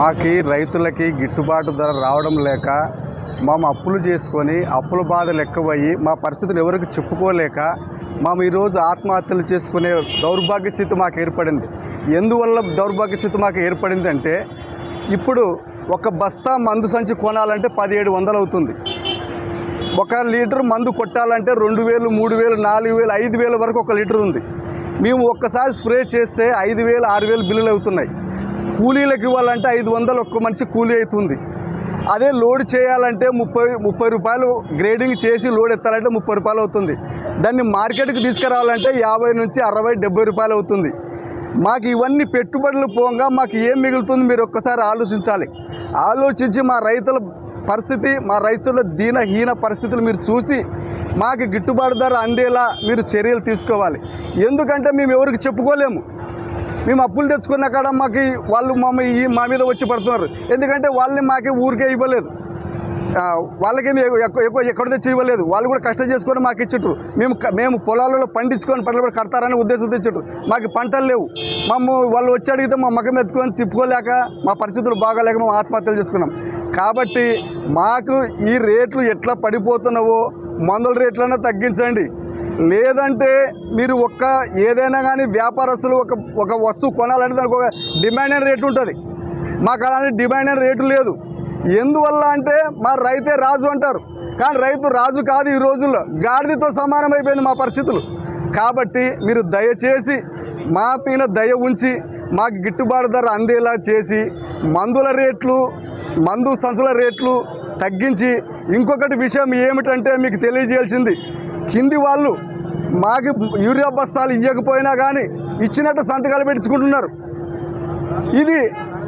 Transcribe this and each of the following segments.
మాకి రైతులకి గిట్టుబాటు ధర రావడం లేక మేము అప్పులు చేసుకొని అప్పుల బాధలు ఎక్కువయ్యి మా పరిస్థితులు ఎవరికి చెప్పుకోలేక మేము ఈరోజు ఆత్మహత్యలు చేసుకునే దౌర్భాగ్య స్థితి మాకు ఏర్పడింది. ఎందువల్ల దౌర్భాగ్య స్థితి మాకు ఏర్పడింది అంటే ఇప్పుడు ఒక బస్తా మందు సంచి కొనాలంటే పదిహేడు వందలు అవుతుంది. ఒక లీటర్ మందు కొట్టాలంటే రెండు వేలు మూడు వేలు నాలుగు వేలు ఐదు వేల వరకు ఒక లీటర్ ఉంది. మేము ఒక్కసారి స్ప్రే చేస్తే ఐదు వేలు ఆరు వేలు బిల్లులు అవుతున్నాయి. కూలీలకు ఇవ్వాలంటే ఐదు వందలు ఒక్క మనిషి కూలీ అవుతుంది. అదే లోడ్ చేయాలంటే ముప్పై ముప్పై రూపాయలు గ్రేడింగ్ చేసి లోడ్ ఎత్తాలంటే ముప్పై రూపాయలు అవుతుంది. దాన్ని మార్కెట్కి తీసుకురావాలంటే యాభై నుంచి అరవై డెబ్బై రూపాయలు అవుతుంది. మాకు ఇవన్నీ పెట్టుబడులు పోగా మాకు ఏం మిగులుతుంది మీరు ఒక్కసారి ఆలోచించాలి. ఆలోచించి మా రైతుల పరిస్థితి మా రైతుల దీనహీన పరిస్థితులు మీరు చూసి మాకు గిట్టుబాటు ధర అందేలా మీరు చర్యలు తీసుకోవాలి. ఎందుకంటే మేము ఎవరికి చెప్పుకోలేము. మేము అప్పులు తెచ్చుకున్న కాడ మాకు వాళ్ళు మా ఈ మా మీద వచ్చి పడుతున్నారు. ఎందుకంటే వాళ్ళని మాకే ఊరికే ఇవ్వలేదు. వాళ్ళకి వాళ్ళకేమి ఎక్కువ ఎక్కువ ఎక్కడ తెచ్చి ఇవ్వలేదు. వాళ్ళు కూడా కష్టం చేసుకొని మాకు ఇచ్చిట్రు మేము మేము పొలాలలో పండించుకొని పంటలు కూడా కడతారని ఉద్దేశంతో ఇచ్చిట్రు మాకు పంటలు లేవు. మమ్మ వాళ్ళు వచ్చి అడిగితే మా మగం ఎత్తుకొని తిప్పుకోలేక మా పరిస్థితులు బాగాలేక మేము ఆత్మహత్యలు చేసుకున్నాం. కాబట్టి మాకు ఈ రేట్లు ఎట్లా పడిపోతున్నావో మందుల రేట్లన్నా తగ్గించండి. లేదంటే మీరు ఒక్క ఏదైనా కానీ వ్యాపారస్తులు ఒక ఒక వస్తువు కొనాలంటే దానికి ఒక డిమాండ్ అండ్ రేటు ఉంటుంది. మాకు అలాంటి డిమాండ్ అండ్ రేటు లేదు. ఎందువల్ల అంటే మా రైతే రాజు అంటారు. కానీ రైతు రాజు కాదు ఈ రోజుల్లో. గాడిదతో సమానమైపోయింది మా పరిస్థితులు. కాబట్టి మీరు దయచేసి మా పైన దయ ఉంచి మాకు గిట్టుబాటు ధర అందేలా చేసి మందుల రేట్లు మందు సంచుల రేట్లు తగ్గించి ఇంకొకటి విషయం ఏమిటంటే మీకు తెలియజేయాల్సింది. కింది వాళ్ళు మాకు యూరియా బస్తాలు ఇవ్వకపోయినా కానీ ఇచ్చినట్టు సంతకాలు పెట్టించుకుంటున్నారు. ఇది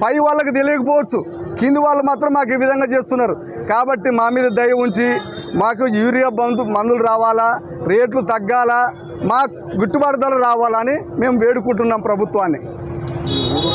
పై వాళ్ళకి తెలియకపోవచ్చు. కింది వాళ్ళు మాత్రం మాకు ఈ విధంగా చేస్తున్నారు. కాబట్టి మా మీద దయ ఉంచి మాకు యూరియా బంధు మందులు రావాలా రేట్లు తగ్గాలా మా గిట్టుబాటు ధర రావాలని మేము వేడుకుంటున్నాం ప్రభుత్వాన్ని.